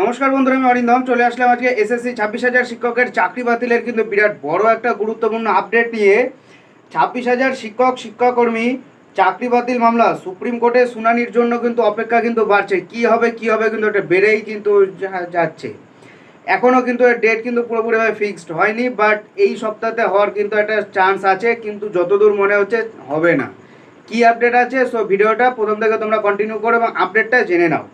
নমস্কার বন্ধুরা, আমি অরিন্দম। চলে আসলাম আজকে এসএসসি ছাব্বিশ হাজার শিক্ষকের চাকরি বাতিলের কিন্তু বিরাট বড় একটা গুরুত্বপূর্ণ আপডেট নিয়ে। ছাব্বিশ হাজার শিক্ষক, শিক্ষাকর্মী, চাকরি বাতিল মামলা, সুপ্রিম কোর্টে শুনানির জন্য কিন্তু অপেক্ষা কিন্তু বাড়ছে। কি হবে কি হবে কিন্তু এটা বেড়েই কিন্তু যাচ্ছে। এখনও কিন্তু এর ডেট কিন্তু পুরোপুরিভাবে ফিক্সড হয়নি বাট এই সপ্তাহে হওয়ার কিন্তু একটা চান্স আছে, কিন্তু যতদূর মনে হচ্ছে হবে না। কি আপডেট আছে? সো ভিডিওটা প্রথম থেকে তোমরা কন্টিনিউ করো এবং আপডেটটা জেনে নাও।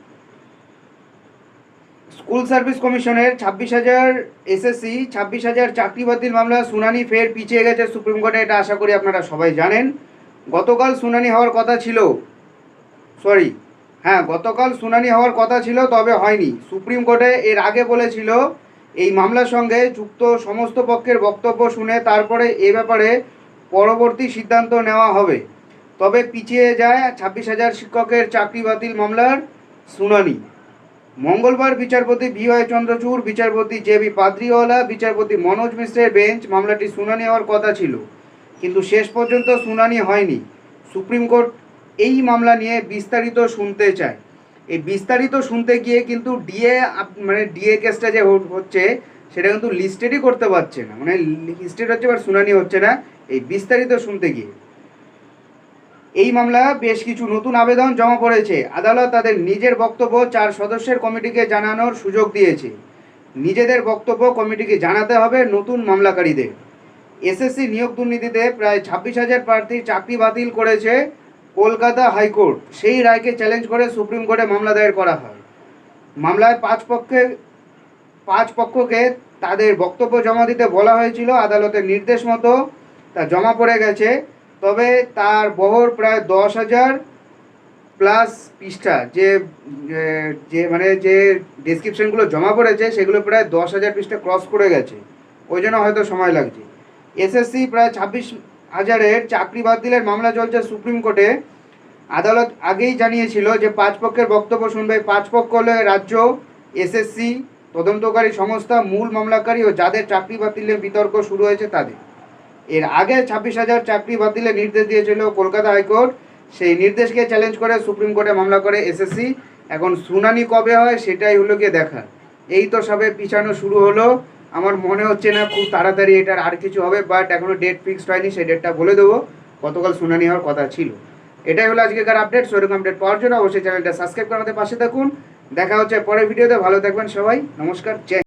স্কুল সার্ভিস কমিশনের ছাব্বিশ হাজার এসএসসি, ছাব্বিশ হাজার চাকরি বাতিল মামলা, শুনানি ফের পিছিয়ে গেছে সুপ্রিম কোর্টে, এটা আশা করি আপনারা সবাই জানেন। গতকাল শুনানি হওয়ার কথা ছিল, সরি হ্যাঁ গতকাল শুনানি হওয়ার কথা ছিল, তবে হয়নি। সুপ্রিম কোর্টে এর আগে বলেছিল, এই মামলার সঙ্গে যুক্ত সমস্ত পক্ষের বক্তব্য শুনে তারপরে এ ব্যাপারে পরবর্তী সিদ্ধান্ত নেওয়া হবে। তবে পিছিয়ে যায় ছাব্বিশ হাজার শিক্ষকের চাকরি বাতিল মামলার শুনানি। মঙ্গলবার বিচারপতি ভি ওয়াই চন্দ্রচূড়, বিচারপতি জে বি পাদ্রিওয়ালা, বিচারপতি মনোজ মিশ্রের বেঞ্চ মামলাটি শুনানি হওয়ার কথা ছিল। কিন্তু শেষ পর্যন্ত শুনানি হয়নি। সুপ্রিম কোর্ট এই মামলা নিয়ে বিস্তারিত শুনতে চায়। এই বিস্তারিত শুনতে গিয়ে কিন্তু ডিএ মানে ডিএ কেসটা যে হচ্ছে, সেটা কিন্তু লিস্টেডই করতে পারছে না। মানে লিস্টেড হচ্ছে বাট শুনানি হচ্ছে না। এই বিস্তারিত শুনতে গিয়ে। এই মামলা বেশ কিছু নতুন আবেদন জমা পড়েছে। আদালত তাদের নিজের বক্তব্য চার সদস্যের কমিটিকে জানানোর সুযোগ দিয়েছে। নিজেদের বক্তব্য কমিটিকে জানাতে হবে নতুন মামলাকারীদের। এসএসসি নিয়োগ দুর্নীতিতে প্রায় ছাব্বিশ হাজার প্রার্থীর চাকরি বাতিল করেছে কলকাতা হাইকোর্ট। সেই রায়কে চ্যালেঞ্জ করে সুপ্রিম কোর্টে মামলা দায়ের করা হয়। মামলায় পাঁচ পক্ষে, পাঁচ পক্ষকে তাদের বক্তব্য জমা দিতে বলা হয়েছিল। আদালতের নির্দেশ মতো তা জমা পড়ে গেছে। তবে তার বহর প্রায় দশ হাজার প্লাস পৃষ্ঠা। যে যে- মানে যে ডেসক্রিপশনগুলো জমা পড়েছে, সেগুলো প্রায় দশ হাজার পৃষ্ঠা ক্রস করে গেছে। ওই জন্য হয়তো সময় লাগছে। এসএসসি প্রায় ছাব্বিশ হাজারের চাকরি বাতিলের মামলা চলছে সুপ্রিম কোর্টে। আদালত আগেই জানিয়েছিল যে পাঁচ পক্ষের বক্তব্য শুনবে। পাঁচ পক্ষ হলে রাজ্য এসএসসি তদন্তকারী সংস্থা, মূল মামলাকারী ও যাদের চাকরি বাতিলের বিতর্ক শুরু হয়েছে তাদের। এর আগে ছাব্বিশ হাজার চাকরি বাতিলের নির্দেশ দিয়েছিল কলকাতা হাইকোর্ট। সেই নির্দেশকে চ্যালেঞ্জ করে সুপ্রিম কোর্টে মামলা করে এসএসসি এখন শুনানি কবে হয় সেটাই হলো গিয়ে দেখা। এই তো সবে পিছানো শুরু হলো। আমার মনে হচ্ছে না খুব তাড়াতাড়ি এটার আর কিছু হবে বাট এখনও ডেট ফিক্সড হয়নি, সেই ডেটটা বলে দেবো। গতকাল শুনানি হওয়ার কথা ছিল। এটাই হলো আজকেকার আপডেট সেরকম আপডেট পাওয়ার জন্য অবশ্যই চ্যানেলটা সাবস্ক্রাইব করে আমাদের পাশে থাকুন। দেখা হচ্ছে পরের ভিডিওতে ভালো থাকবেন সবাই। নমস্কার। জয়